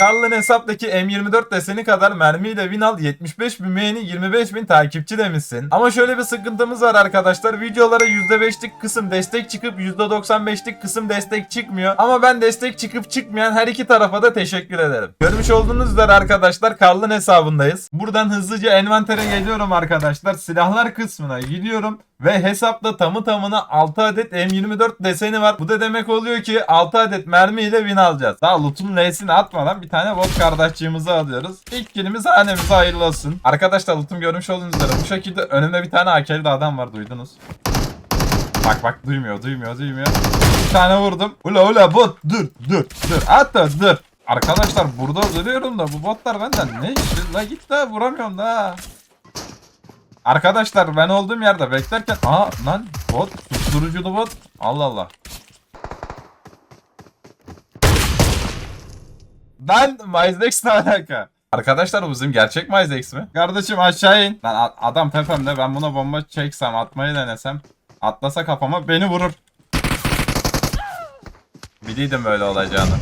Karl'ın hesaptaki M24 deseni kadar mermiyle win al 75 bin beğeni 25 bin takipçi demişsin. Ama şöyle bir sıkıntımız var arkadaşlar. Videolara %5'lik kısım destek çıkıp %95'lik kısım destek çıkmıyor. Ama ben destek çıkıp çıkmayan her iki tarafa da teşekkür ederim. Görmüş olduğunuz üzere arkadaşlar Karl'ın hesabındayız. Buradan hızlıca envantere geliyorum arkadaşlar. Silahlar kısmına gidiyorum. Ve hesapta tamı tamına 6 adet M24 deseni var. Bu da demek oluyor ki 6 adet mermiyle win alacağız. Daha loot'un L'sini atmadan bir tane bot kardeşçiğimizi alıyoruz. İlk kilimiz hanemize hayırlı olsun. Arkadaşlar loot'um görmüş olduğunuz üzere bu şekilde önümde bir tane AK'li de adam var duydunuz. Bak bak duymuyor duymuyor duymuyor. Bir tane vurdum. Ula ula bot dur dur dur. Hatta dur. Arkadaşlar burada duruyorum da bu botlar benden ne işi? La git la vuramıyorum da. Arkadaşlar ben olduğum yerde beklerken aa lan bot susturuculu bot Allah Allah. Ben Myzex ne alaka? Arkadalar bu bizim gerçek Myzex mi? Kardeşim aşağı in. Lan adam tepemde ben buna bomba çeksem atmayı denesem atlasa kafama beni vurur. Biliydim böyle olacağını.